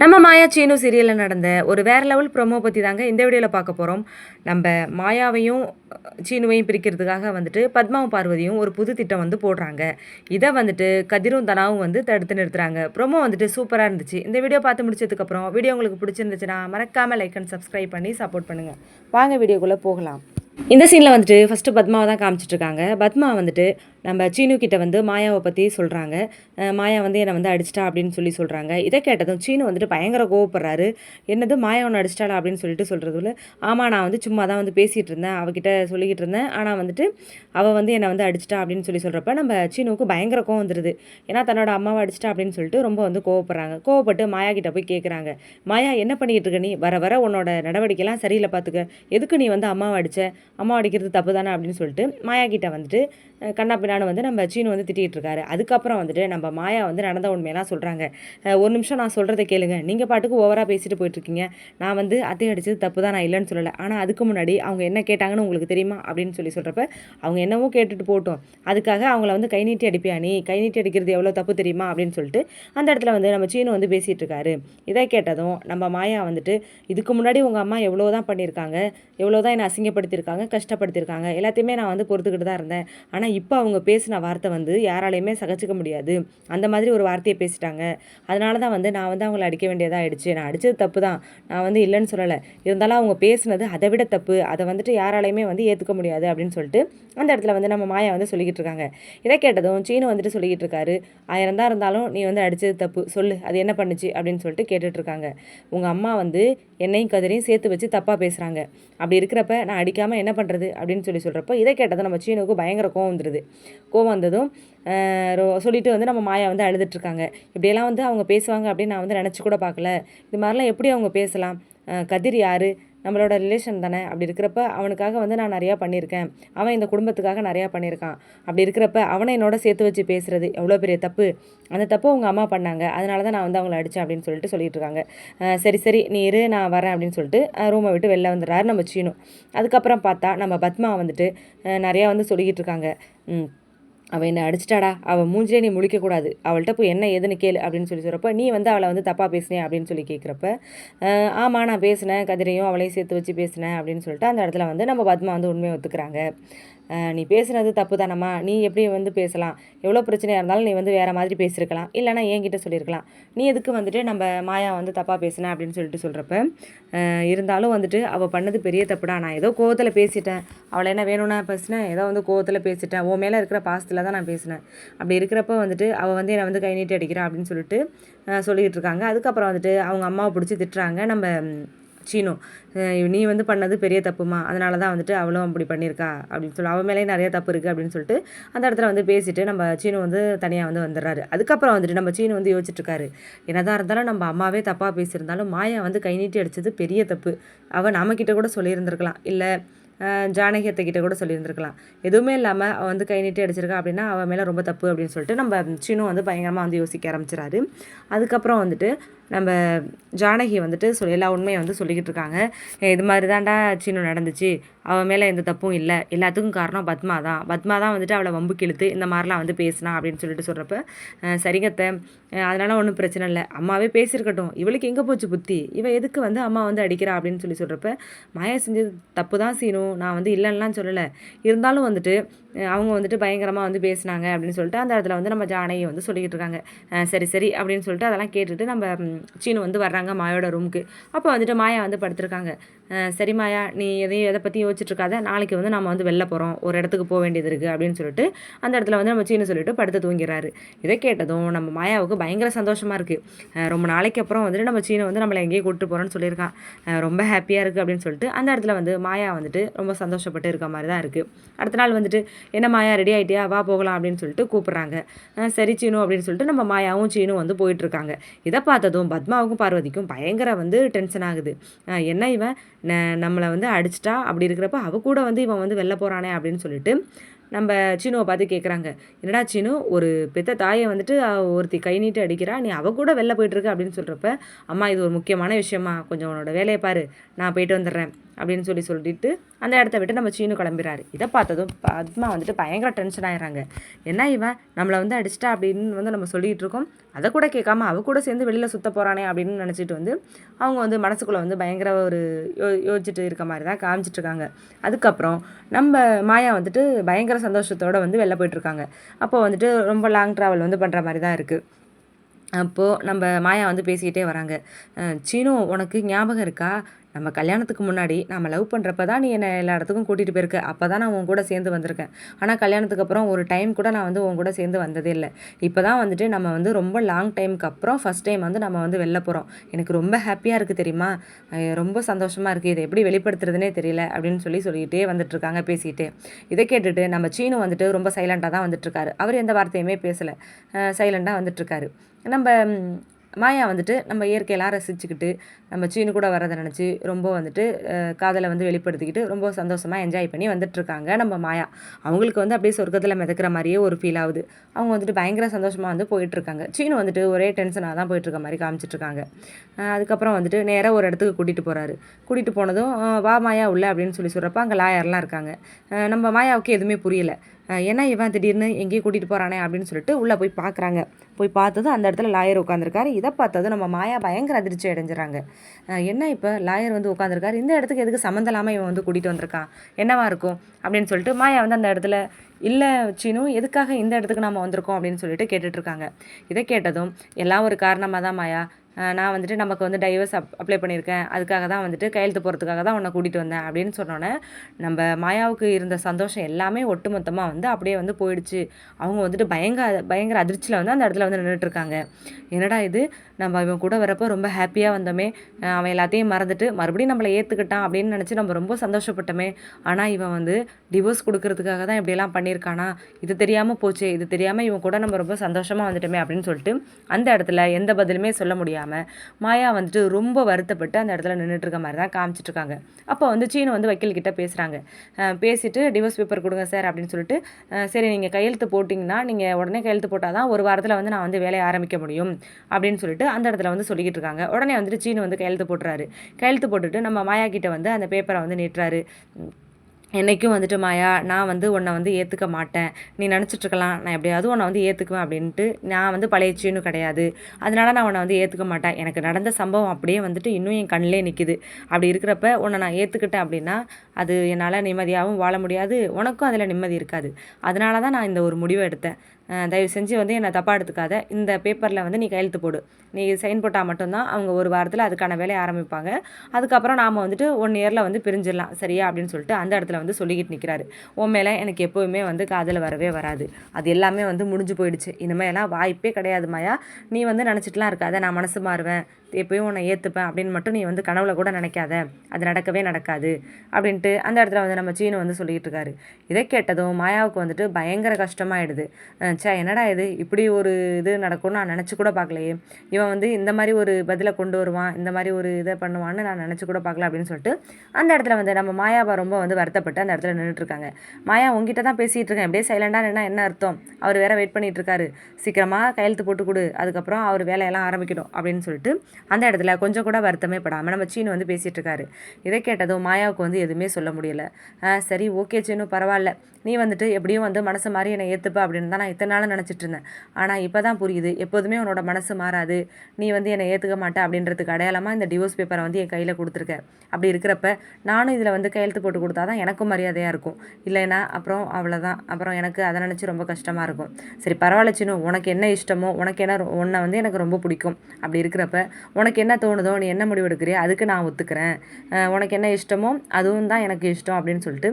நம்ம மாயா சீனு சீரியலில் நடந்த ஒரு வேற லெவல் ப்ரோமோ பற்றி தாங்க இந்த வீடியோவில் பார்க்க போகிறோம் நம்ம மாயாவையும் சீனுவையும் பிரிக்கிறதுக்காக வந்துட்டு பத்மாவும் பார்வதியும் ஒரு புது திட்டம் வந்து போடுறாங்க. இதை வந்துட்டு கதிரும் தனாவும் வந்து தடுத்து நிறுத்துறாங்க. ப்ரோமோ வந்துட்டு சூப்பராக இருந்துச்சு. இந்த வீடியோ பார்த்து முடிச்சதுக்கப்புறம் வீடியோ உங்களுக்கு பிடிச்சிருந்துச்சுன்னா மறக்காமல் லைக் அண்ட் சப்ஸ்கிரைப் பண்ணி சப்போர்ட் பண்ணுங்கள் வாங்க வீடியோக்குள்ளே போகலாம். இந்த சீனில் வந்துட்டு ஃபஸ்ட்டு பத்மாவை தான் காமிச்சிட்டு இருக்காங்க பத்மா வந்துட்டு நம்ம சீனு கிட்ட வந்து மாயாவை பற்றி சொல்கிறாங்க மாயா வந்து என்னை வந்து அடிச்சிட்டா அப்படின்னு சொல்லி சொல்கிறாங்க இதை கேட்டதும் சீனு வந்துட்டு பயங்கர கோவப்படுறாரு. என்னது மாயா ஒன்று அடிச்சிட்டாளா அப்படின்னு சொல்லிட்டு சொல்கிறதுல ஆமாம் நான் வந்து சும்மா தான் வந்து பேசிகிட்டு இருந்தேன் அவகிட்ட சொல்லிக்கிட்டு இருந்தேன். ஆனால் வந்துட்டு அவள் வந்து என்னை வந்து அடிச்சிட்டா அப்படின்னு சொல்லி சொல்கிறப்ப நம்ம சீனுவுக்கு பயங்கர கோவம் வந்துடுது ஏன்னா தன்னோட அம்மாவை அடிச்சிட்டா அப்படின்னு சொல்லிட்டு ரொம்ப வந்து கோவப்படுறாங்க. கோவப்பட்டு மாயா கிட்ட போய் கேட்குறாங்க மாயா என்ன பண்ணிக்கிட்டு இருக்க நீ? வர வர உன்னோட நடவடிக்கைலாம் சரியில்லை பார்த்துக்க எதுக்கு நீ வந்து அம்மாவை அடித்த அம்மா அடிக்கிறது தப்பு தானே அப்படின்னு சொல்லிட்டு மாயா கிட்ட வந்துட்டு கண்ணா பின்னான்னு வந்து நம்ம சீனு வந்து திட்டிகிட்டு இருக்காரு அதுக்கப்புறம் வந்துட்டு நம்ம மாயா வந்து நடந்த உண்மையெல்லாம் சொல்கிறாங்க ஒரு நிமிஷம் நான் சொல்கிறத கேளுங்க. நீங்கள் பாட்டுக்கு ஓவராக பேசிட்டு போயிட்டுருக்கீங்க நான் வந்து அத்தை அடித்தது தப்பு தான் நான் இல்லைன்னு சொல்லலை. ஆனால் அதுக்கு முன்னாடி அவங்க என்ன கேட்டாங்கன்னு உங்களுக்கு தெரியுமா? அப்படின்னு சொல்லி சொல்கிறப்ப அவங்க என்னவோ கேட்டுட்டு போட்டோம். அதுக்காக அவங்கள வந்து கை நீட்டி அடிப்பியா நீ? கை நீட்டி அடிக்கிறது எவ்வளோ தப்பு தெரியுமா? அப்படின்னு சொல்லிட்டு அந்த இடத்துல வந்து நம்ம சீனு வந்து பேசிகிட்டு இருக்காரு இதை கேட்டதும் நம்ம மாயா வந்துட்டு இதுக்கு முன்னாடி உங்கள் அம்மா எவ்வளோ தான் பண்ணியிருக்காங்க? எவ்வளோ தான் என்னை அசிங்கப்படுத்தியிருக்காங்க? கஷ்டப்படுத்தியிருக்காங்க? எல்லாத்தையுமே நான் வந்து பொறுத்துக்கிட்டு தான் இருந்தேன். ஆனால் இப்போ அவங்க பேசின வார்த்தை வந்து யாராலையுமே சகச்சிக்க முடியாது. அந்த மாதிரி ஒரு வார்த்தையை பேசிட்டாங்க. அதனால தான் வந்து நான் வந்து அவங்கள அடிக்க வேண்டியதாக ஆயிடுச்சு. நான் அடித்தது தப்பு தான். நான் வந்து இல்லைன்னு சொல்லலை. இருந்தாலும் அவங்க பேசுனது அதை விட தப்பு. அதை வந்துட்டு யாராலையுமே வந்து ஏற்றுக்க முடியாது அப்படின்னு சொல்லிட்டு அந்த இடத்துல வந்து நம்ம மாயா வந்து சொல்லிக்கிட்டு இருக்காங்க. இதை கேட்டதும் சீனு வந்துட்டு சொல்லிக்கிட்டு இருக்காரு. ஆயிரம் தான் இருந்தாலும் நீ வந்து அடித்தது தப்பு. சொல்லு. அது என்ன பண்ணுச்சு? அப்படின்னு சொல்லிட்டு கேட்டுட்டு இருக்காங்க. உங்கள் அம்மா வந்து என்னையும் கதிரையும் சேர்த்து வச்சு தப்பாக பேசுகிறாங்க அப்படி இருக்கிறப்ப நான் அடிக்காமல் என்ன பண்ணுறது அப்படின்னு சொல்லி சொல்கிறப்ப இதை கேட்டதும் நம்ம சீனுக்கு பயங்கர கோவம் வந்துடுது கோவம் வந்ததும் சொல்லிட்டு வந்து நம்ம மாயா வந்து அழுதுட்ருக்காங்க. இப்படியெல்லாம் வந்து அவங்க பேசுவாங்க அப்படின்னு நான் வந்து நினச்சி கூட பார்க்கல. இது மாதிரிலாம் எப்படி அவங்க பேசலாம்? கதிர் யார்? நம்மளோட ரிலேஷன் தானே? அப்படி இருக்கிறப்ப அவனுக்காக வந்து நான் நிறையா பண்ணியிருக்கேன். அவன் இந்த குடும்பத்துக்காக நிறையா பண்ணியிருக்கான். அப்படி இருக்கிறப்ப அவனை என்னோட சேர்த்து வச்சு பேசுகிறது எவ்வளோ பெரிய தப்பு? அந்த தப்பு உங்கள் அம்மா பண்ணாங்க. அதனால தான் நான் வந்து அவங்கள அடித்தேன் அப்படின்னு சொல்லிட்டு சொல்லிட்டு இருக்காங்க. சரி சரி நீ இரு நான் வரேன் அப்படின்னு சொல்லிட்டு ரூமை விட்டு வெளில வந்துடுறாரு நம்ம சீனும் அதுக்கப்புறம் பார்த்தா நம்ம பத்மா வந்துட்டு நிறையா வந்து சொல்லிக்கிட்டு இருக்காங்க. அவள் என்னை அடிச்சிட்டாடா. அவள் மூஞ்சிலே நீ முழிக்கக்கூடாது. அவள்கிட்ட போய் என்ன ஏதுன்னு கேளு அப்படின்னு சொல்லி சொல்கிறப்ப நீ வந்து அவளை வந்து தப்பாக பேசினேன் அப்படின்னு சொல்லி கேட்குறப்ப ஆமாம் நான் பேசினேன். கதிரையும் அவளையும் சேர்த்து வச்சு பேசினேன். அப்படின்னு சொல்லிட்டு அந்த இடத்துல வந்து நம்ம பத்மா வந்து உண்மையை ஒத்துக்கிறாங்க. நீ பேசுனது தப்பு தானம்மா நீ எப்படி வந்து பேசலாம்? எவ்வளோ பிரச்சனையாக இருந்தாலும் நீ வந்து வேறு மாதிரி பேசியிருக்கலாம் இல்லைனா என்கிட்ட சொல்லியிருக்கலாம் நீ எதுக்கு வந்துட்டு நம்ம மாயா வந்து தப்பாக பேசின அப்படின்னு சொல்லிட்டு சொல்கிறப்ப இருந்தாலும் வந்துட்டு அவள் பண்ணது பெரிய தப்புடா. நான் ஏதோ கோவத்தில் பேசிட்டேன். அவளை என்ன வேணும்னா பேசினேன் ஏதோ வந்து கோவத்தில் பேசிட்டேன். உன் மேலே இருக்கிற பாசத்தில் தான் நான் பேசினேன். அப்படி இருக்கிறப்ப வந்துட்டு அவள் வந்து என்னை வந்து கை நீட்டி அடிக்கிறா அப்படின்னு சொல்லிட்டு சொல்லிக்கிட்டு இருக்காங்க. அதுக்கப்புறம் வந்துட்டு அவங்க அம்மாவை பிடிச்சி திட்டுறாங்க. நம்ம சீனோ நீ வந்து பண்ணது பெரிய தப்புமா? அதனால தான் வந்துட்டு அவளும் அப்படி பண்ணியிருக்கா. அப்படின்னு சொல்லி அவன் மேலேயும் நிறைய தப்பு இருக்குது அப்படின்னு சொல்லிட்டு அந்த இடத்துல வந்து பேசிட்டு நம்ம சீனு வந்து தனியாக வந்து வந்துடுறாரு. அதுக்கப்புறம் வந்துட்டு நம்ம சீனு வந்து யோசிச்சுட்ருக்காரு. என்னதான் இருந்தாலும் நம்ம அம்மாவே தப்பாக பேசியிருந்தாலும் மாயா வந்து கை நீட்டி அடித்தது பெரிய தப்பு. அவள் நம்மக்கிட்ட கூட சொல்லியிருந்திருக்கலாம். இல்லை ஜானகியத்தை கிட்ட கூட சொல்லியிருந்திருக்கலாம். எதுவுமே இல்லாமல் அவள் வந்து கை நீட்டி அடிச்சிருக்கா அப்படின்னா அவன் மேலே ரொம்ப தப்பு அப்படின்னு சொல்லிட்டு நம்ம சீனும் வந்து பயங்கரமாக வந்து யோசிக்க ஆரம்பிச்சிடாரு அதுக்கப்புறம் வந்துட்டு நம்ம ஜானகி வந்துட்டு சொல்லி எல்லா உண்மையை வந்து சொல்லிக்கிட்டு இருக்காங்க. இது மாதிரி தான்டா சீனு நடந்துச்சு. அவன் மேலே எந்த தப்பும் இல்லை. எல்லாத்துக்கும் காரணம் பத்மா தான். பத்மா தான் வந்துட்டு அவளை வம்பு கிழுத்து இந்த மாதிரிலாம் வந்து பேசினா அப்படின்னு சொல்லிட்டு சொல்கிறப்ப சரிங்கத்த அதனால் ஒன்றும் பிரச்சனை இல்லை. அம்மாவே பேசியிருக்கட்டும். இவளுக்கு எங்கே போச்சு புத்தி? இவன் எதுக்கு வந்து அம்மா வந்து அடிக்கிறா அப்படின்னு சொல்லி சொல்கிறப்ப மாயா செஞ்சது தப்பு தான் சீனு. நான் வந்து இல்லைன்னுலாம் சொல்லலை. இருந்தாலும் வந்துட்டு அவங்க வந்துட்டு பயங்கரமாக வந்து பேசினாங்க அப்படின்னு சொல்லிட்டு அந்த இடத்துல வந்து நம்ம ஜானகி வந்து சொல்லிக்கிட்டு இருக்காங்க. சரி சரி அப்படின்னு சொல்லிட்டு அதெல்லாம் கேட்டுட்டு நம்ம சீனு வந்து வர்றாங்க மாயோட ரூமுக்கு அப்போ வந்துட்டு மாயா வந்து படுத்திருக்காங்க. சரிமாயா சரி மாயா நீ எதையும் எதை பற்றி யோசிச்சுட்ருக்காத. நாளைக்கு வந்து நம்ம வந்து வெளில போகிறோம் ஒரு இடத்துக்கு போக வேண்டியது இருக்குது அப்படின்னு சொல்லிட்டு அந்த இடத்துல வந்து நம்ம சீனு சொல்லிட்டு படுத்து தூங்கிறாரு. இதை கேட்டதும் நம்ம மாயாவுக்கு பயங்கர சந்தோஷமாக இருக்குது ரொம்ப நாளைக்கு அப்புறம் வந்துட்டு நம்ம சீனை வந்து நம்மளை எங்கேயும் கூப்பிட்டு போகிறோன்னு சொல்லியிருக்கான். ரொம்ப ஹாப்பியாக இருக்குது அப்படின்னு சொல்லிட்டு அந்த இடத்துல வந்து மாயா வந்துட்டு ரொம்ப சந்தோஷப்பட்டு இருக்க மாதிரி தான் இருக்குது அடுத்த நாள் வந்துட்டு என்ன மாயா ரெடி ஆகிட்டியா வா போகலாம். அப்படின்னு சொல்லிட்டு கூப்பிட்றாங்க. சரி சீனு அப்படின்னு சொல்லிட்டு நம்ம மாயாவும் சீனும் வந்து போயிட்டுருக்காங்க இதை பார்த்ததும் பத்மாவுக்கும் பார்வதிக்கும் பயங்கர வந்து டென்ஷன் ஆகுது. என்ன இவன்? ந- நம்மளை வந்து அடிச்சிட்டா அப்படி இருக்கிறப்ப அவ கூட வந்து இவன் வந்து வெளில போகிறானே அப்படின்னு சொல்லிட்டு நம்ம சீனுவை பார்த்து கேட்குறாங்க என்னடா சீனு ஒரு பெத்த தாயை வந்துட்டு ஒருத்தி கை நீட்டு அடிக்கிறா நீ அவ கூட வெளில போயிட்டுருக்கு அப்படின்னு சொல்கிறப்ப அம்மா இது ஒரு முக்கியமான விஷயமா கொஞ்சம் உன்னோட வேலையை பாரு நான் போயிட்டு வந்துடுறேன். அப்படின்னு சொல்லி சொல்லிட்டு அந்த இடத்த விட்டு நம்ம சீனு கிளம்பிறாரு. இதை பார்த்ததும் பத்மா வந்துட்டு பயங்கர டென்ஷன் ஆயிடுறாங்க. என்ன இவன்? நம்மளை வந்து அடிச்சிட்டா அப்படின்னு வந்து நம்ம சொல்லிகிட்டு இருக்கோம். அதை கூட கேட்காம அவ கூட சேர்ந்து வெளியில் சுத்த போகிறானே அப்படின்னு நினச்சிட்டு வந்து அவங்க வந்து மனசுக்குள்ளே வந்து பயங்கர ஒரு யோ யோசிச்சுட்டு இருக்க மாதிரி தான் காமிச்சிட்ருக்காங்க அதுக்கப்புறம் நம்ம மாயா வந்துட்டு பயங்கர சந்தோஷத்தோடு வந்து வெளில போயிட்டுருக்காங்க அப்போ வந்துட்டு ரொம்ப லாங் ட்ராவல் வந்து பண்ணுற மாதிரி தான் இருக்குது அப்போது நம்ம மாயா வந்து பேசிக்கிட்டே வராங்க. சீனு உனக்கு ஞாபகம் இருக்கா? நம்ம கல்யாணத்துக்கு முன்னாடி நம்ம லவ் பண்ணுறப்ப தான் நீ என்னை எல்லா இடத்துக்கும் கூட்டிகிட்டு போயிருக்க. அப்போ தான் நான் உன் கூட சேர்ந்து வந்திருக்கேன். ஆனால் கல்யாணத்துக்கு அப்புறம் ஒரு டைம் கூட நான் வந்து உன் கூட சேர்ந்து வந்ததே இல்லை. இப்போ தான் வந்துட்டு நம்ம வந்து ரொம்ப லாங் டைமுக்கு அப்புறம் ஃபஸ்ட் டைம் வந்து நம்ம வந்து வெளில போகிறோம் எனக்கு ரொம்ப ஹாப்பியாக இருக்குது தெரியுமா? ரொம்ப சந்தோஷமாக இருக்குது இதை எப்படி வெளிப்படுத்துறதுனே தெரியல அப்படின்னு சொல்லி சொல்லிக்கிட்டே வந்துட்டுருக்காங்க பேசிக்கிட்டே. இதை கேட்டுட்டு நம்ம சீனு வந்துட்டு ரொம்ப சைலண்ட்டாக தான் வந்துட்டுருக்காரு அவர் எந்த வார்த்தையுமே பேசலை. சைலண்ட்டாக வந்துட்டுருக்காரு நம்ம மாயா வந்துட்டு நம்ம இயற்கையெல்லாம் ரசிச்சுக்கிட்டு நம்ம சீனு கூட வரதை நினச்சி ரொம்ப வந்துட்டு காதலை வந்து வெளிப்படுத்திக்கிட்டு ரொம்ப சந்தோஷமாக என்ஜாய் பண்ணி வந்துட்டுருக்காங்க நம்ம மாயா. அவங்களுக்கு வந்து அப்படியே சொர்க்கத்தில் மிதக்கிற மாதிரியே ஒரு ஃபீல் ஆகுது. அவங்க வந்துட்டு பயங்கர சந்தோஷமாக வந்து போயிட்டுருக்காங்க. சீனு வந்துட்டு ஒரே டென்ஷனாக தான் போயிட்டுருக்க மாதிரி காமிச்சிட்ருக்காங்க அதுக்கப்புறம் வந்துட்டு நேராக ஒரு இடத்துக்கு கூட்டிகிட்டு போகிறாரு கூட்டிகிட்டு போனதும் வா மாயா உள்ள அப்படின்னு சொல்லி சொல்கிறப்ப அங்கே லாயர்லாம் இருக்காங்க. நம்ம மாயாவுக்கு எதுவுமே புரியல. ஏன்னா என்ன இவன் திடீர்னு எங்கேயும் கூட்டிகிட்டு போகிறானே அப்படின்னு சொல்லிட்டு உள்ளே போய் பார்க்குறாங்க போய் பார்த்தது அந்த இடத்துல லாயர் உட்காந்துருக்காரு இதை பார்த்தது நம்ம மாயா பயங்கர அதிர்ச்சி அடைஞ்சிடறாங்க. என்ன இப்போ லாயர் வந்து உட்காந்துருக்காரு இந்த இடத்துக்கு எதுக்கு சம்மந்தம் இல்லாமல் இவன் வந்து கூட்டிகிட்டு வந்திருக்கான்? என்னவா இருக்கும்? அப்படின்னு சொல்லிட்டு மாயா வந்து அந்த இடத்துல இல்லை சீனு எதுக்காக இந்த இடத்துக்கு நம்ம வந்திருக்கோம்? அப்படின்னு சொல்லிட்டு கேட்டுட்ருக்காங்க இதை கேட்டதும் எல்லாம் ஒரு காரணமாக தான் மாயா நான் வந்துட்டு நமக்கு வந்து டைவர்ஸ் அப் அப்ளை பண்ணியிருக்கேன். அதுக்காக தான் வந்துட்டு கையெழுத்து போகிறதுக்காக தான் உன்னை கூட்டிகிட்டு வந்தேன் அப்படின்னு சொன்னோன்னே நம்ம மாயாவுக்கு இருந்த சந்தோஷம் எல்லாமே ஒட்டுமொத்தமாக வந்து அப்படியே வந்து போயிடுச்சு. அவங்க வந்துட்டு பயங்கர பயங்கர அதிர்ச்சியில் வந்து அந்த இடத்துல வந்து நின்றுட்டுருக்காங்க என்னடா இது? நம்ம இவன் கூட வரப்போ ரொம்ப ஹாப்பியாக வந்தோமே. அவன் எல்லாத்தையும் மறந்துட்டு மறுபடியும் நம்மளை ஏற்றுக்கிட்டான் அப்படின்னு நினச்சி நம்ம ரொம்ப சந்தோஷப்பட்டோமே. ஆனால் இவன் வந்து டிவோர்ஸ் கொடுக்கறதுக்காக தான் இப்படியெல்லாம் பண்ணியிருக்கானா? இது தெரியாமல் போச்சு. இது தெரியாமல் இவன் கூட நம்ம ரொம்ப சந்தோஷமாக வந்துட்டோமே அப்படின்னு சொல்லிட்டு அந்த இடத்துல எந்த பதிலுமே சொல்ல முடியாது. முடியாமல் மாயா வந்துட்டு ரொம்ப வருத்தப்பட்டு அந்த இடத்துல நின்றுட்டு இருக்க மாதிரி தான் காமிச்சிட்டு இருக்காங்க அப்போ வந்து சீனு வந்து வக்கீல்கிட்ட பேசுகிறாங்க பேசிட்டு டிவோர்ஸ் பேப்பர் கொடுங்க சார் அப்படின்னு சொல்லிட்டு சரி நீங்கள் கையெழுத்து போட்டிங்கன்னா நீங்கள் உடனே கையெழுத்து போட்டால் தான் ஒரு வாரத்தில் வந்து நான் வந்து வேலையை ஆரம்பிக்க முடியும் அப்படின்னு சொல்லிட்டு அந்த இடத்துல வந்து சொல்லிக்கிட்டு இருக்காங்க உடனே வந்துட்டு சீனு வந்து கையெழுத்து போட்டுறாரு. கையெழுத்து போட்டுட்டு நம்ம மாயா கிட்ட வந்து அந்த பேப்பரை வந்து நீட்டுறாரு. என்னைக்கும் வந்துட்டு மாயா நான் வந்து உன்னை வந்து ஏற்றுக்க மாட்டேன். நீ நினச்சிட்ருக்கலாம். நான் எப்படியாவது உன்னை வந்து ஏற்றுக்குவேன் அப்படின்ட்டு நான் வந்து பழைய சீனு கிடையாது. அதனால் நான் உன்னை வந்து ஏற்றுக்க மாட்டேன். எனக்கு நடந்த சம்பவம் அப்படியே வந்துட்டு இன்னும் என் கண்ணிலே நிற்கிது அப்படி இருக்கிறப்ப உன்னை நான் ஏற்றுக்கிட்டேன் அப்படின்னா அது என்னால் நிம்மதியாகவும் வாழ முடியாது. உனக்கும் அதில் நிம்மதி இருக்காது. அதனால தான் நான் இந்த ஒரு முடிவை எடுத்தேன். தயவு செஞ்சு வந்து என்னை தப்பாக எடுத்துக்காத. இந்த பேப்பரில் வந்து நீ கையெழுத்து போடு. நீ சைன் போட்டால் மட்டும்தான் அவங்க ஒரு வாரத்தில் அதுக்கான வேலையை ஆரம்பிப்பாங்க. அதுக்கப்புறம் நாம் வந்துட்டு ஒன் இயரில் வந்து பிரிஞ்சிடலாம். சரியா? அப்படின்னு சொல்லிட்டு அந்த இடத்துல வந்து சொல்லிக்கிட்டு நிற்கிறாரு உன் மேலே எனக்கு எப்போவுமே வந்து காதல் வரவே வராது. அது எல்லாமே வந்து முடிஞ்சு போயிடுச்சு. இனிமேலாம் வாய்ப்பே கிடையாது மாயா. நீ வந்து நினச்சிட்டுலாம் இருக்காத. நான் மனசு மாறுவேன். எப்பயும் உன்னை ஏற்றுப்பேன் அப்படின்னு மட்டும் நீ வந்து கனவுல கூட நினைக்காத. அது நடக்கவே நடக்காது அப்படின்ட்டு அந்த இடத்துல வந்து நம்ம சீனு வந்து சொல்லிக்கிட்டு இருக்காரு. இதை கேட்டதும் மாயாவுக்கு வந்துட்டு பயங்கர கஷ்டமாயிடுது. சே ச்சே என்னடா இது? இப்படி ஒரு இது நடக்கும்னு நான் நினச்சி கூட பார்க்கலையே. இவன் வந்து இந்த மாதிரி ஒரு பதிலை கொண்டு வருவான் இந்த மாதிரி ஒரு இதை பண்ணுவான்னு நான் நினச்சி கூட பார்க்கல அப்படின்னு சொல்லிட்டு அந்த இடத்துல வந்து நம்ம மாயாவை ரொம்ப வந்து வருத்தப்பட்டு அந்த இடத்துல நின்றுட்டுருக்காங்க மாயா உங்ககிட்ட தான் பேசிகிட்டு இருக்கேன். அப்படியே சைலண்டாக நின்னா என்ன அர்த்தம்? அவர் வேற வெயிட் பண்ணிகிட்டு இருக்காரு. சீக்கிரமாக கையெழுத்து போட்டு கொடு. அதுக்கப்புறம் அவர் வேலையெல்லாம் ஆரம்பிக்கணும் அப்படின்னு சொல்லிட்டு அந்த இடத்துல கொஞ்சம் கூட வருத்தமே படாமல் நம்ம சீனு வந்து பேசிகிட்டு இருக்காரு. இதை கேட்டதும் மாயாவுக்கு வந்து எதுவுமே சொல்ல முடியல. சரி ஓகே சீனு பரவாயில்ல. நீ வந்துட்டு எப்படியும் வந்து மனசு மாறி என்னை ஏற்றுப்ப அப்படின்னு தான் நான் இத்தனை நாள் நினச்சிட்டு இருந்தேன். ஆனால் இப்போ தான் புரியுது. எப்போதுமே உன்னோட மனசு மாறாது. நீ வந்து என்னை ஏற்றுக்க மாட்டே அப்படின்றதுக்கு அடையாளமாக இந்த டிவோர்ஸ் பேப்பரை வந்து என் கையில் கொடுத்துருக்க. அப்படி இருக்கிறப்ப நானும் இதில் வந்து கையெழுத்து போட்டு கொடுத்தா தான் எனக்கும் மரியாதையாக இருக்கும். இல்லைன்னா அப்புறம் அவ்வளோதான் அப்புறம் எனக்கு அதை நினச்சி ரொம்ப கஷ்டமாக இருக்கும். சரி பரவாயில்ல சின்ன உனக்கு என்ன இஷ்டமோ உனக்கு என்ன ரொ- உன்னை வந்து எனக்கு ரொம்ப பிடிக்கும். அப்படி இருக்கிறப்ப உனக்கு என்ன தோணுதோ நீ என்ன முடிவு எடுக்கிறியோ அதுக்கு நான் ஒத்துக்கிறேன். உனக்கு என்ன இஷ்டமோ அதுவும் தான் எனக்கு இஷ்டம் அப்படின்னு சொல்லிட்டு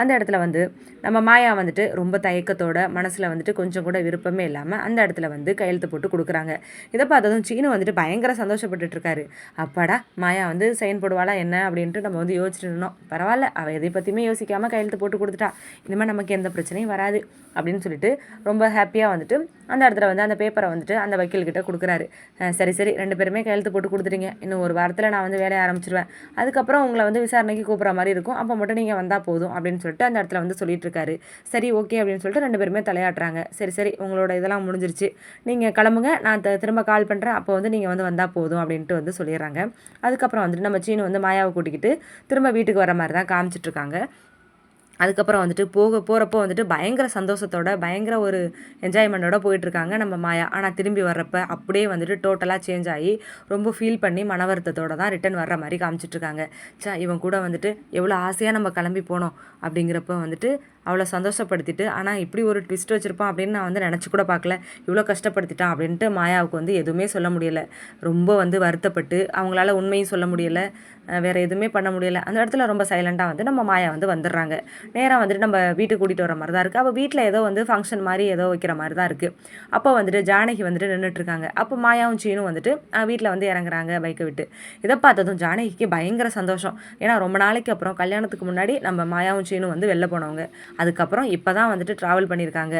அந்த இடத்துல வந்து நம்ம மாயா வந்துட்டு ரொம்ப தயக்கத்தோட மனசில் வந்துட்டு கொஞ்சம் கூட விருப்பமே இல்லாமல் அந்த இடத்துல வந்து கையெழுத்து போட்டு கொடுக்குறாங்க. இதை பார்த்ததும் சீனு வந்துட்டு பயங்கர சந்தோஷப்பட்டுட்டு இருக்காரு அப்பாடா மாயா வந்து சைன் போடுவாளா என்ன அப்படின்ட்டு நம்ம வந்து யோசிச்சுட்டு இருந்தோம். பரவாயில்ல அவள் எதை பற்றியுமே யோசிக்காமல் கையெழுத்து போட்டு கொடுத்துட்டா. இனிமேல் நமக்கு எந்த பிரச்சனையும் வராது அப்படின்னு சொல்லிட்டு ரொம்ப ஹாப்பியாக வந்துட்டு அந்த இடத்துல வந்து அந்த பேப்பரை வந்துட்டு அந்த வக்கீல்கிட்ட கொடுக்குறாரு. சரி சரி ரெண்டு பேருமே கையெழுத்து போட்டு கொடுத்துட்டீங்க. இன்னும் ஒரு வாரத்தில் நான் வந்து வேலையை ஆரம்பிச்சிருவேன். அதுக்கப்புறம் உங்களை வந்து விசாரணைக்கு கூப்பிட்ற மாதிரி இருக்கும். அப்போ மட்டும் நீங்கள் வந்தால் போதும் அப்படின்னு அப்படின்னு சொல்லிட்டு அந்த இடத்துல வந்து சொல்லிட்டு இருக்காரு சரி ஓகே அப்படின்னு சொல்லிட்டு ரெண்டு பேருமே தலையாட்டுறாங்க. சரி சரி உங்களோட இதெல்லாம் முடிஞ்சிருச்சு. நீங்கள் கிளம்புங்க. நான் த- திரும்ப கால் பண்ணுறேன் அப்போ வந்து நீங்கள் வந்து வந்தால் போதும் அப்படின்ட்டு வந்து சொல்லிடுறாங்க. அதுக்கப்புறம் வந்துட்டு நம்ம சீனு வந்து மாயாவை கூட்டிக்கிட்டு திரும்ப வீட்டுக்கு வர மாதிரி தான் காமிச்சிட்ருக்காங்க அதுக்கப்புறம் வந்துட்டு போக போகிறப்போ வந்துட்டு பயங்கர சந்தோஷத்தோட பயங்கர ஒரு என்ஜாய்மெண்ட்டோட போயிட்டுருக்காங்க நம்ம மாயா. ஆனால் திரும்பி வர்றப்ப அப்படியே வந்துட்டு டோட்டலாக சேஞ்ச் ஆகி ரொம்ப ஃபீல் பண்ணி மன வருத்தத்தோட தான் ரிட்டன் வர்ற மாதிரி காமிச்சிட்ருக்காங்க சா இவன் கூட வந்துட்டு எவ்வளோ ஆசையாக நம்ம கிளம்பி போனோம் அப்படிங்கிறப்ப வந்துட்டு அவளை சந்தோஷப்படுத்திட்டு ஆனால் இப்படி ஒரு ட்விஸ்ட் வச்சுருப்பான் அப்படின்னு நான் வந்து நினச்சி கூட பார்க்கல. இவ்வளோ கஷ்டப்படுத்திட்டான் அப்படின்ட்டு மாயாவுக்கு வந்து எதுவுமே சொல்ல முடியலை. ரொம்ப வந்து வருத்தப்பட்டு அவங்களால உண்மையும் சொல்ல முடியலை. வேறு எதுவுமே பண்ண முடியல. அந்த இடத்துல ரொம்ப சைலண்ட்டாக வந்து நம்ம மாயா வந்து வந்துடுறாங்க. நேராக வந்துட்டு நம்ம வீட்டுக்கு கூட்டிகிட்டு வர மாதிரி தான் இருக்குது அப்போ வீட்டில் ஏதோ வந்து ஃபங்க்ஷன் மாதிரி ஏதோ வைக்கிற மாதிரி தான் இருக்குது அப்போ வந்துட்டு ஜானகி வந்துட்டு நின்றுட்டு இருக்காங்க அப்போ மாயாவும் சீனும் வந்துட்டு வீட்டில் வந்து இறங்குறாங்க பைக்கை விட்டு. இதை பார்த்ததும் ஜானகிக்கு பயங்கர சந்தோஷம். ஏன்னா ரொம்ப நாளைக்கு அப்புறம் கல்யாணத்துக்கு முன்னாடி நம்ம மாயாவும் சீனும் வந்து வெளில போனவங்க. அதுக்கப்புறம் இப்போ தான் வந்துட்டு ட்ராவல் பண்ணியிருக்காங்க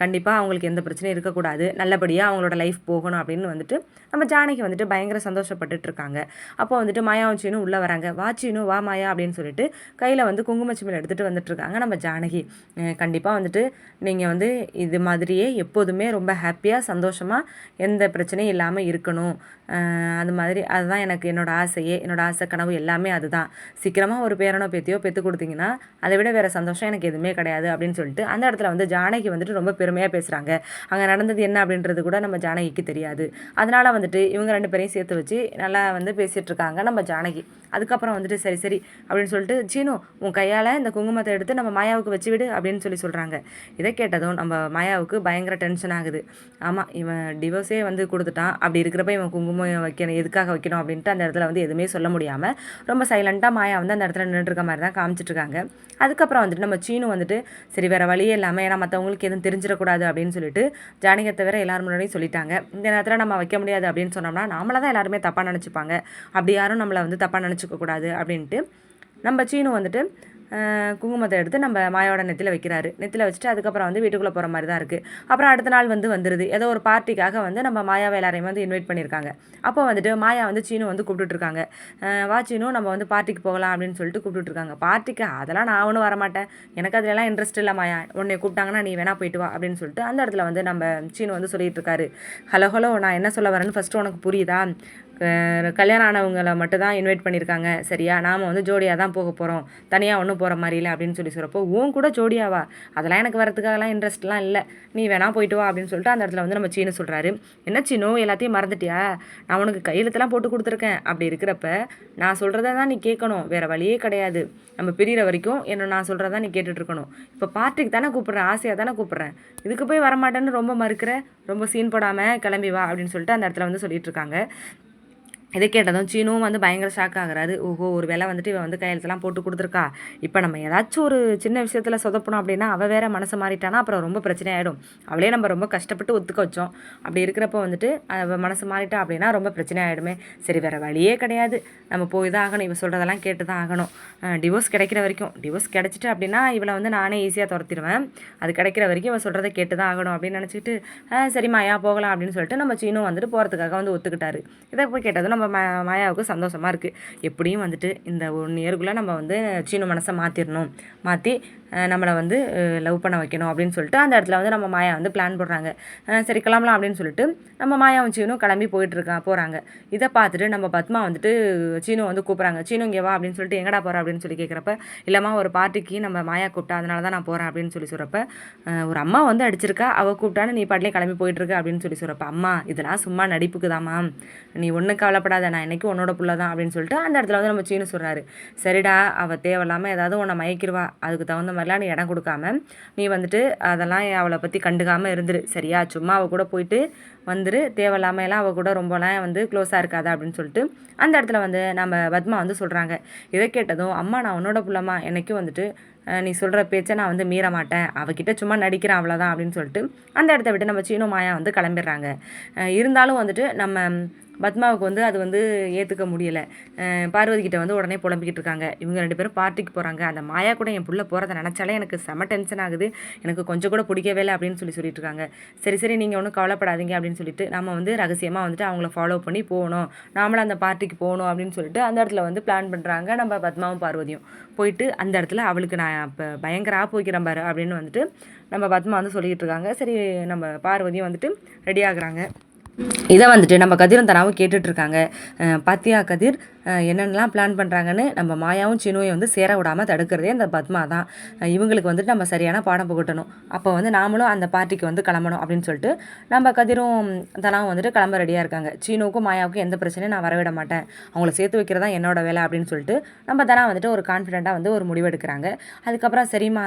கண்டிப்பாக அவங்களுக்கு எந்த பிரச்சனையும் இருக்கக்கூடாது. நல்லபடியாக அவங்களோட லைஃப் போகணும் அப்படின்னு வந்துட்டு நம்ம ஜானகி வந்துட்டு பயங்கர சந்தோஷப்பட்டுட்டு இருக்காங்க. அப்போ வந்துட்டு மாயாவும் சீனும் உள்ளே வராங்க. வா சீனு வா மாயா அப்படின்னு சொல்லிட்டு கையில் வந்து குங்குமச்சிமில் எடுத்துகிட்டு வந்துட்டு இருக்காங்க. நம்ம ஜானகி. கண்டிப்பாக வந்துட்டு நீங்கள் வந்து இது மாதிரியே எப்போதுமே ரொம்ப ஹாப்பியாக சந்தோஷமாக எந்த பிரச்சனையும் இல்லாமல் இருக்கணும். அது மாதிரி அதுதான் எனக்கு என்னோடய ஆசையே. என்னோடய ஆசை கனவு எல்லாமே அதுதான். சீக்கிரமாக ஒரு பேரனோ பேத்தியோ பெற்று கொடுத்தீங்கன்னா அதை விட வேறு சந்தோஷம் எனக்கு எதுவுமே கிடையாது அப்படின்னு சொல்லிட்டு அந்த இடத்துல வந்து ஜானகி வந்துட்டு ரொம்ப பெருமையாக பேசுகிறாங்க அங்கே நடந்தது என்ன அப்படின்றது கூட நம்ம ஜானகிக்கு தெரியாது. அதனால் வந்துட்டு இவங்க ரெண்டு பேரையும் சேர்த்து வச்சு நல்லா வந்து பேசிகிட்டு இருக்காங்க நம்ம ஜானகி. அதுக்கப்புறம் வந்துட்டு சரி சரி அப்படின்னு சொல்லிட்டு சீனு உன் கையால் இந்த குங்குமத்தை எடுத்து நம்ம மாயாவுக்கு வச்சு விடு அப்படின்னு சொல்லி சொல்கிறாங்க இதை கேட்டதும் நம்ம மாயாவுக்கு பயங்கர டென்ஷன் ஆகுது. ஆமாம் இவன் டிவோர்ஸே வந்து கொடுத்துட்டான். அப்படி இருக்கிறப்ப இவன் குங்குமம் வைக்கணும் எதுக்காக வைக்கணும் அப்படின்ட்டு அந்த இடத்துல வந்து எதுவுமே சொல்ல முடியாமல் ரொம்ப சைலண்ட்டாக மாயா வந்து அந்த இடத்துல நின்றுட்டுருக்க மாதிரி தான் காமிச்சிட்ருக்காங்க அதுக்கப்புறம் வந்துட்டு நம்ம சீனு வந்துட்டு சரி வேறு வழியே இல்லாமல் ஏன்னா மற்றவங்களுக்கு எதுவும் தெரிஞ்சிடக்கூடாது அப்படின்னு சொல்லிட்டு ஜானகியை தவிர எல்லாரும் முன்னாடியும் சொல்லிட்டாங்க. இந்த நேரத்தில் நம்ம வைக்க முடியாது அப்படின்னு சொன்னோம்னா நம்மளை தான் எல்லாருமே தப்பாக நினச்சிப்பாங்க. அப்படி யாரும் நம்மளை வந்து தப்பாக நினச்சிக்க கூடாது அப்படின்ட்டு நம்ம சீனு வந்துட்டு குங்குமத்தை எடுத்து நம்ம மாயாவோட நெத்தியில் வைக்கிறாரு. நெத்தியில் வச்சுட்டு அதுக்கப்புறம் வந்து வீட்டுக்குள்ளே போகிற மாதிரி தான் இருக்குது அப்புறம் அடுத்த நாள் வந்து வந்துடுது ஏதோ ஒரு பார்ட்டிக்காக வந்து நம்ம மாயாவை எல்லாரையும் வந்து இன்வைட் பண்ணியிருக்காங்க. அப்போ வந்துட்டு மாயா வந்து சீனு வந்து கூப்பிட்டுட்ருக்காங்க. வா சீனு நம்ம வந்து பார்ட்டிக்கு போகலாம் அப்படின்னு சொல்லிட்டு கூப்பிட்டுட்ருக்காங்க. பார்ட்டிக்கு அதெல்லாம் நான் ஒன்றும் வரமாட்டேன். எனக்கு அதுலலாம் இன்ட்ரெஸ்ட் இல்லை மாயா. உன்னை கூப்பிட்டாங்கன்னா நீ வேணா போயிட்டு வா அப்படின்னு சொல்லிட்டு அந்த இடத்துல வந்து நம்ம சீனு வந்து சொல்லிட்டு இருக்காரு ஹலோ ஹலோ நான் என்ன சொல்ல வரேன்னு ஃபஸ்ட்டு உனக்கு புரியுதா? கல்யாணம் ஆனவங்களை மட்டும்தான் இன்வைட் பண்ணியிருக்காங்க. சரியா? நாம் வந்து ஜோடியாக தான் போக போகிறோம் தனியாக ஒன்றும் போகிற மாதிரி இல்லை அப்படின்னு சொல்லி சொல்கிறப்போ உன் கூட ஜோடியாவா? அதெல்லாம் எனக்கு வரதுக்காகலாம் இன்ட்ரெஸ்ட்லாம் இல்லை. நீ வேணா போயிட்டு வா அப்படின்னு சொல்லிட்டு அந்த இடத்துல வந்து நம்ம சீனு சொல்கிறாரு என்ன சீனோ எல்லாத்தையும் மறந்துட்டியா? நான் உனக்கு கையெழுத்தெல்லாம் போட்டு கொடுத்துருக்கேன். அப்படி இருக்கிறப்ப நான் சொல்கிறத தான் நீ கேட்கணும். வேறு வழியே கிடையாது. நம்ம பிரிகிற வரைக்கும் என்ன நான் சொல்கிறத நீ கேட்டுட்ருக்கணும் இப்போ பார்ட்டிக்கு தானே கூப்பிட்றேன். ஆசையாக தானே கூப்பிட்றேன். இதுக்கு போய் வரமாட்டேன்னு ரொம்ப மறுக்கிற ரொம்ப சீன் போடாமல் கிளம்பி வா அப்படின்னு சொல்லிட்டு அந்த இடத்துல வந்து சொல்லிட்டு இருக்காங்க. இதை கேட்டதும் சீனுவும் வந்து பயங்கர ஷாக் ஆகுறாரு. ஓஹோ ஒரு வேலை வந்துட்டு இவன் வந்து கையெழுத்தெல்லாம் போட்டு கொடுத்துருக்கா. இப்போ நம்ம ஏதாச்சும் ஒரு சின்ன விஷயத்தில் சொதப்பணும் அப்படின்னா அவள் வேற மனசு மாறிட்டானா அப்புறம் ரொம்ப பிரச்சனை ஆகிடும் அவளே நம்ம ரொம்ப கஷ்டப்பட்டு ஒத்துக்க வச்சோம். அப்படி இருக்கிறப்ப வந்துட்டு அவள் மனசு மாறிட்டா அப்படின்னா ரொம்ப பிரச்சனை ஆகிடுமே சரி வேறு வழியே கிடையாது. நம்ம போய் தான் ஆகணும். இவன் சொல்கிறதெல்லாம் கேட்டு தான் ஆகணும். டிவோர்ஸ் கிடைக்கிற வரைக்கும். டிவோர்ஸ் கிடச்சிட்டு அப்படின்னா இவளை வந்து நானே ஈஸியாக துரத்திடுவேன். அது கிடைக்கிற வரைக்கும் இவன் சொல்கிறத கேட்டு தான் ஆகணும் அப்படின்னு நினச்சிக்கிட்டு சரிம்மா ஏன் போகலாம் அப்படின்னு சொல்லிட்டு நம்ம சீனும் வந்துட்டு போகிறதுக்காக வந்து ஒத்துக்கிட்டாரு. இதை போய் கேட்டதும் நம்ம மா மாயாவுக்கு சந்தோஷமாக இருக்குது எப்படியும் வந்துட்டு இந்த ஒன் இயருக்குள்ளே நம்ம வந்து சீனு மனசை மாற்றிடணும் மாற்றி நம்மளை வந்து லவ் பண்ண வைக்கணும் அப்படின்னு சொல்லிட்டு அந்த இடத்துல வந்து நம்ம மாயா வந்து பிளான் போடுறாங்க. சரி கிளம்பலாம் அப்படின்னு சொல்லிட்டு நம்ம மாயாவும் சீனும் கிளம்பி போயிட்டுருக்கான் போகிறாங்க இதை பார்த்துட்டு நம்ம பத்மா வந்துட்டு சீனு வந்து கூப்பிட்றாங்க. சீனு இங்கே வா அப்படின்னு சொல்லிட்டு எங்கடா போகிற அப்படின்னு சொல்லி கேட்குறப்ப இல்லைம்மா ஒரு பார்ட்டிக்கு நம்ம மாயா கூப்பிட்டா அதனால தான் நான் போகிறேன் அப்படின்னு சொல்லி சொல்கிறப்ப ஒரு அம்மா வந்து அடிச்சிருக்கா அவள் கூப்பிட்டான்னு நீ பாட்டிலே கிளம்பி போயிட்டுருக்க அப்படின்னு சொல்லி சொல்கிறப்ப அம்மா இதெல்லாம் சும்மா நடிப்புக்கு நீ ஒன்றும் கவலைப்படாத நான் என்னைக்கு உன்னோட புள்ள தான் அப்படின்னு சொல்லிட்டு அந்த இடத்துல வந்து நம்ம சீனு சொல்கிறாரு சரிடா அவள் தேவையில்லாமல் ஏதாவது உன்னை மயக்கிடுவா அதுக்கு தகுந்த மாதிரிலாம் நீ இடம் கொடுக்காம நீ வந்துட்டு அதெல்லாம் அவளை பற்றி கண்டுக்காமல் இருந்துரு. சரியா? சும்மா அவள் கூட போயிட்டு வந்துரு. தேவையில்லாமையெல்லாம் அவள் கூட ரொம்பலாம் வந்து க்ளோஸாக இருக்காது அப்படின்னு சொல்லிட்டு அந்த இடத்துல வந்து நம்ம பத்மா வந்து சொல்கிறாங்க இதை கேட்டதும் அம்மா நான் உன்னோட புள்ளம்மா. என்னைக்கும் வந்துட்டு நீ சொல்கிற பேச்சை நான் வந்து மீற மாட்டேன். அவகிட்ட சும்மா நடிக்கிறேன் அவ்வளோதான் அப்படின்னு சொல்லிட்டு அந்த இடத்த விட்டு நம்ம சீனு மாயா வந்து கிளம்பிடுறாங்க. இருந்தாலும் வந்துட்டு நம்ம பத்மாவுக்கு வந்து அது வந்து ஏற்றுக்க முடியலை. பார்வதிக்கிட்ட வந்து உடனே புலம்பிக்கிட்டு இருக்காங்க. இவங்க ரெண்டு பேரும் பார்ட்டிக்கு போகிறாங்க அந்த மாயா கூட என் புள்ள போகிறத நினச்சாலே எனக்கு செம டென்ஷன் ஆகுது. எனக்கு கொஞ்சம் கூட பிடிக்கவே இல்லை அப்படின்னு சொல்லி சொல்லிட்டு இருக்காங்க. சரி சரி நீங்கள் ஒன்றும் கவலைப்படாதீங்க அப்படின்னு சொல்லிட்டு நம்ம வந்து ரகசியமாக வந்துட்டு அவங்கள ஃபாலோ பண்ணி போகணும். நாமளும் அந்த பார்ட்டிக்கு போகணும் அப்படின்னு சொல்லிட்டு அந்த இடத்துல வந்து பிளான் பண்ணுறாங்க நம்ம பத்மாவும் பார்வதியும். போயிட்டு அந்த இடத்துல அவளுக்கு நான் இப்போ பயங்கர ஆப் வைக்கிறேன் பாரு அப்படின்னு வந்துட்டு நம்ம பத்மா வந்து சொல்லிக்கிட்டு இருக்காங்க. சரி நம்ம பார்வதியும் வந்துட்டு ரெடி ஆகுறாங்க. இதை வந்துட்டு நம்ம கதிரும் தனாவும் கேட்டுட்ருக்காங்க பாத்தியா கதிர்? என்னென்னலாம் பிளான் பண்ணுறாங்கன்னு நம்ம மாயாவும் சினுவையும் வந்து சேர விடாமல் தடுக்கிறதே அந்த பத்மா தான். இவங்களுக்கு வந்துட்டு நம்ம சரியான பாடம் புகட்டணும். அப்போ வந்து நாமளும் அந்த பார்ட்டிக்கு வந்து கிளம்பணும் அப்படின்னு சொல்லிட்டு நம்ம கதிரும் தனாவும் வந்துட்டு கிளம்ப ரெடியாக இருக்காங்க. சீனுவுக்கும் மாயாவுக்கும் எந்த பிரச்சனையும் நான் வரவிட மாட்டேன். அவங்கள சேர்த்து வைக்கிறதா என்னோட வேலை அப்படின்னு சொல்லிட்டு நம்ம தனா வந்துட்டு ஒரு கான்ஃபிடென்ட்டாக வந்து ஒரு முடிவெடுக்கிறாங்க அதுக்கப்புறம் சரிமா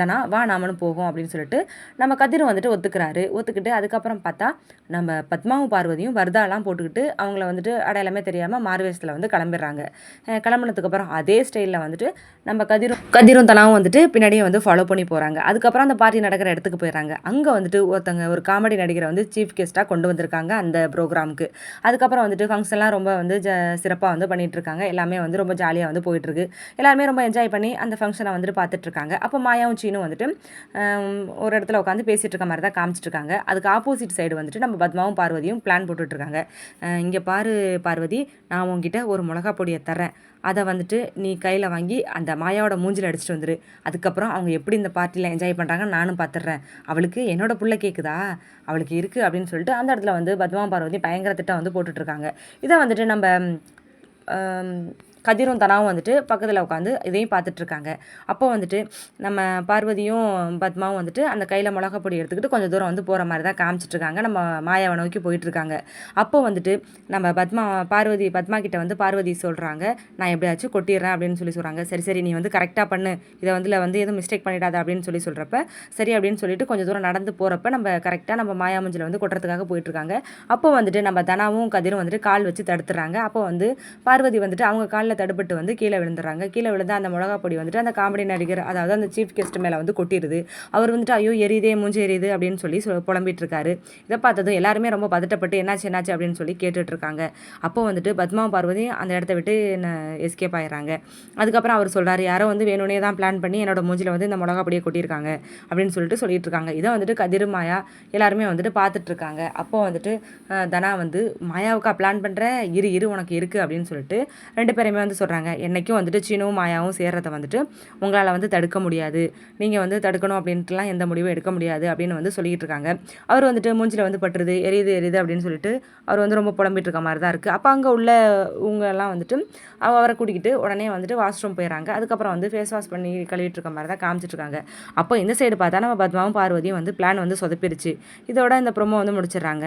தனா வா நாமளும் போகும் அப்படின்னு சொல்லிட்டு நம்ம கதிரும் வந்துட்டு ஒத்துக்கிறாரு. ஒத்துக்கிட்டு அதுக்கப்புறம் பார்த்தா நம்ம பத்மாவும் பார்வதியும் வர்தாலாம் போட்டுக்கிட்டு அவங்கள வந்துட்டு அடையாளமே தெரியாமல் நேரத்தில் வந்து கிளம்பிடுறாங்க. கிளம்புனதுக்கப்புறம் அதே ஸ்டைலில் வந்துட்டு நம்ம கதிரும் கதிரும் தனாவும் வந்துட்டு பின்னாடியே வந்து ஃபாலோ பண்ணி போகிறாங்க அதுக்கப்புறம் அந்த பார்ட்டி நடக்கிற இடத்துக்கு போயிடுறாங்க. அங்கே வந்துட்டு ஒருத்தங்க ஒரு காமெடி நடிகரை வந்து சீஃப் கெஸ்ட்டாக கொண்டு வந்திருக்காங்க அந்த ப்ரோக்ராமுக்கு அதுக்கப்புறம் வந்துட்டு ஃபங்க்ஷன்லாம் ரொம்ப வந்து ஜ சிறப்பாக வந்து பண்ணிகிட்ருக்காங்க எல்லாமே வந்து ரொம்ப ஜாலியாக வந்து போயிட்டுருக்கு எல்லாருமே ரொம்ப என்ஜாய் பண்ணி அந்த ஃபங்க்ஷனை வந்துட்டு பார்த்துட்ருக்காங்க அப்போ மாயாவும் சீனும் வந்துட்டு ஒரு இடத்துல உட்காந்து பேசிட்டு இருக்க மாதிரி தான் காமிச்சிட்ருக்காங்க அதுக்கு ஆப்போசிட் சைடு வந்துட்டு நம்ம பத்மாவும் பார்வதியும் பிளான் போட்டுட்ருக்காங்க இங்கே பாரு பார்வதி நான் உங்ககிட்ட ஒரு மிளகா பொடியை தரேன் அதை வந்துட்டு நீ கையில் வாங்கி அந்த மாயாவோட மூஞ்சில் அடிச்சிட்டு வந்துரு. அதுக்கப்புறம் அவங்க எப்படி இந்த பார்ட்டியில் என்ஜாய் பண்ணுறாங்கன்னு நானும் பார்த்துட்றேன் அவளுக்கு என்னோட புள்ள கேட்குதா அவளுக்கு இருக்குது அப்படின்னு சொல்லிட்டு அந்த இடத்துல வந்து பத்மா பார்வதி பயங்கர திட்டம் வந்து போட்டுட்ருக்காங்க இதை வந்துட்டு நம்ம கதிரும் தனாவும் வந்துட்டு பக்கத்தில் உட்காந்து இதையும் பார்த்துட்ருக்காங்க. அப்போ வந்துட்டு நம்ம பார்வதியும் பத்மாவும் வந்துட்டு அந்த கையில் மிளகா பொடி எடுத்துக்கிட்டு கொஞ்சம் தூரம் வந்து போகிற மாதிரி தான் காமிச்சிட்ருக்காங்க. நம்ம மாயாவை நோக்கி போயிட்டுருக்காங்க அப்போ வந்துட்டு நம்ம பத்மா பார்வதி பத்மா கிட்ட வந்து பார்வதி சொல்கிறாங்க நான் எப்படியாச்சும் கொட்டிடுறேன் அப்படின்னு சொல்லி சொல்கிறாங்க சரி சரி நீ வந்து கரெக்டாக பண்ணு. இதை வந்து வந்து எதுவும் மிஸ்டேக் பண்ணிடாத அப்படின்னு சொல்லி சொல்கிறப்ப சரி அப்படின்னு சொல்லிட்டு கொஞ்சம் தூரம் நடந்து போகிறப்ப நம்ம கரெக்டாக நம்ம மாயாமஞ்சில் வந்து கொட்டுறதுக்காக போயிட்டுருக்காங்க அப்போ வந்துட்டு நம்ம தனாவும் கதிரும் வந்துட்டு கால் வச்சு தடுத்துறாங்க அப்போ வந்து பார்வதி வந்துட்டு அவங்க காலில் தடுப்பட்டு வந்து கீழே விழுந்துடுறாங்க. கீழே விழுந்து அந்த மிளகா பொடி வந்துட்டு அந்த காமெடி நடிகர் அதாவது அந்த சீஃப் கெஸ்ட் மேலே வந்து கொட்டிடுது அவர் வந்துட்டு ஐயோ எரியுதே மூஞ்சி எரியுது அப்படின்னு சொல்லி சொ- புலம்பிட்டு இருக்காரு இதை பார்த்ததும் எல்லாருமே ரொம்ப பதட்டப்பட்டு என்னாச்சு என்னாச்சு? அப்படின்னு சொல்லி கேட்டுட்ருக்காங்க இருக்காங்க அப்போ வந்துட்டு பத்மா பார்வதி அந்த இடத்த விட்டு எஸ்கேப் ஆயிடுறாங்க அதுக்கப்புறம் அவர் சொல்றாரு யாரோ வந்து வேணும்னே தான் பிளான் பண்ணி என்னோட மூஞ்சில வந்து இந்த மிளகா பொடியை கொட்டியிருக்காங்க அப்படின்னு சொல்லிட்டு சொல்லிட்டு இருக்காங்க இதை வந்துட்டு கதிர் மாயா எல்லாருமே வந்துட்டு பார்த்துட்டு இருக்காங்க அப்போ வந்துட்டு தனா வந்து மாயாவுக்கா பிளான் பண்ணுற இரு இரு உனக்கு இருக்குது அப்படின்னு சொல்லிட்டு ரெண்டு பேருமே வந்து சொல்கிறாங்க என்றைக்கும் வந்துட்டு சீனவும் மாயாவும் சேர்றதை வந்துட்டு உங்களால் வந்து தடுக்க முடியாது. நீங்கள் வந்து தடுக்கணும் அப்படின்ட்டுலாம் எந்த முடிவும் எடுக்க முடியாது அப்படின்னு வந்து சொல்லிட்டு இருக்காங்க. அவர் வந்துட்டு மூஞ்சில் வந்து பட்டுருது எரியுது எரியுது அப்படின்னு சொல்லிட்டு அவர் வந்து ரொம்ப புலம்பிட்டு இருக்க மாதிரி தான் இருக்குது அப்போ அங்கே உள்ள இவங்கெல்லாம் வந்துட்டு அவரை கூட்டிக்கிட்டு உடனே வந்துட்டு வாஷ்ரூம் போயிடறாங்க அதுக்கப்புறம் வந்து ஃபேஸ் வாஷ் பண்ணி கழுவிட்டு இருக்க மாதிரி தான் காமிச்சிருக்காங்க அப்போ இந்த சைடு பார்த்தா நம்ம பத்மாவும் பார்வதியும் வந்து பிளான் வந்து சொதப்பிருச்சு இதோட இந்த ப்ரொமோ வந்து முடிச்சிடுறாங்க.